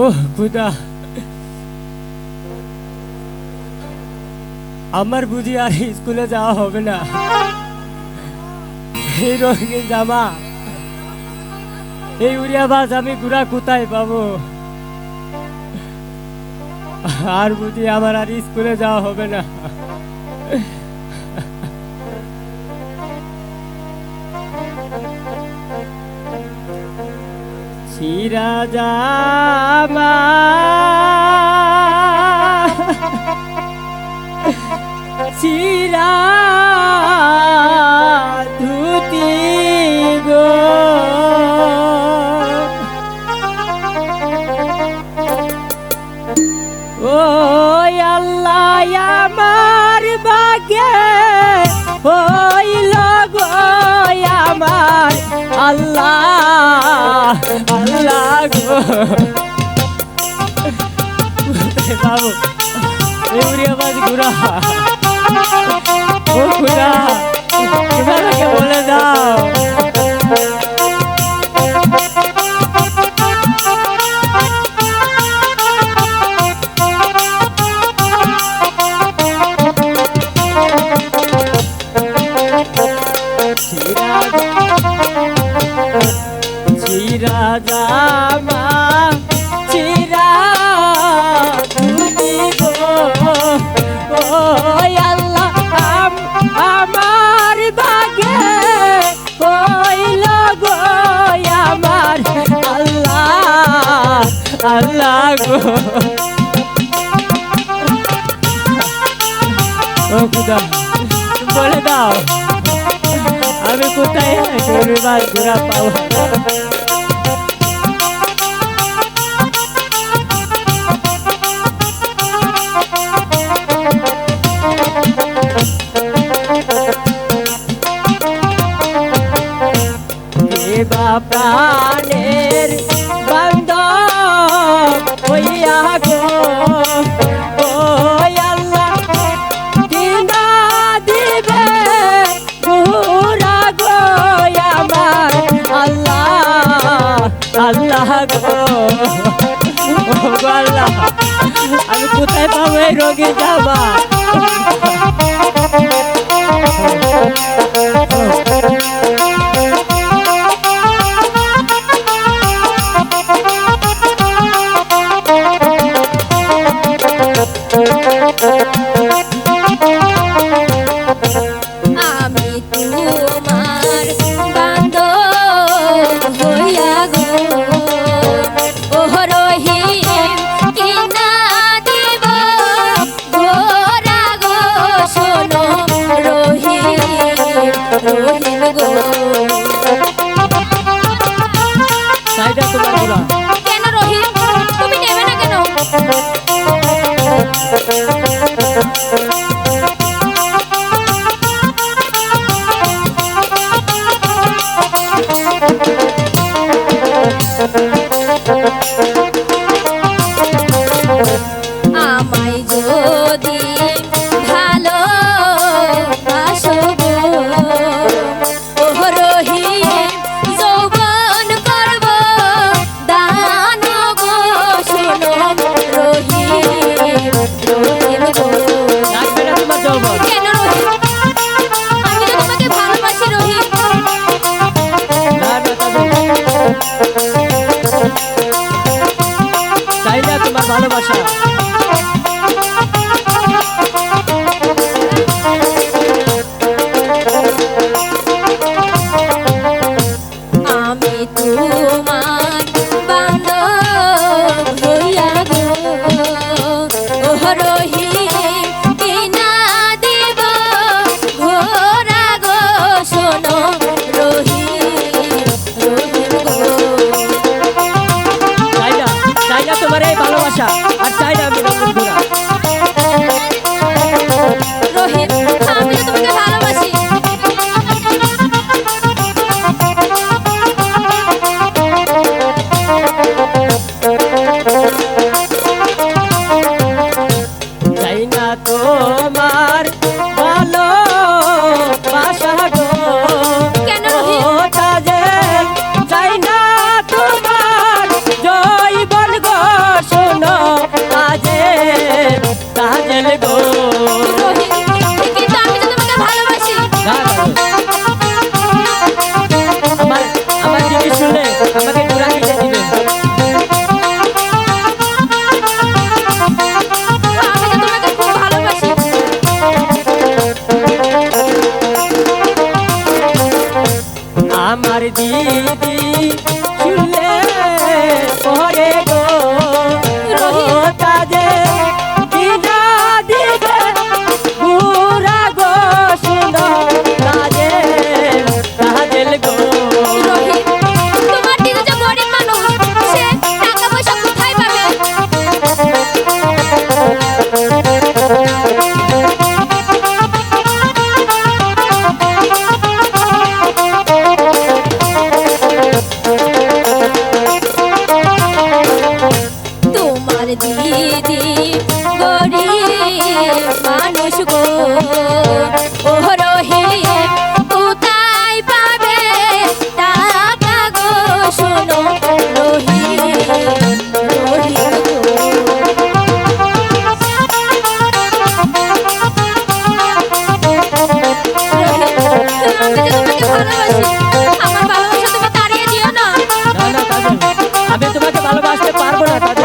ও খুদা। আমার বুঝি আর স্কুলে যাওয়া হবে না। এই রঙিন জামা এই উড়িয়া বাস, আমি গুড়া কোথায় পাবো? আর বুঝি আমার আর স্কুলে যাওয়া হবে না। ছিরা জামা ছিরা ধুতি গো। ও আল্লাহ বাগে হইল গো আমার। আল্লাহ আল্লাহ গো বাবু এমনি আবার ঘুরা আল্লাহ গো। ও খুদা। বলে দাও আমি কোথায় মাছ ঘোরা পাবো? প্রাণের বান্ধব হইয়া গো আল্লাহ গো আল্লাহ আমি কোথায় পাবো এই রোগে যাবা গো। সাইডা তোমারগুলা কেন রহিম? তুমি নেবে না কেন? আমায় চাই আমার দিদি শুনলে পরে গো। কাজে ভালোবাসতে পারব না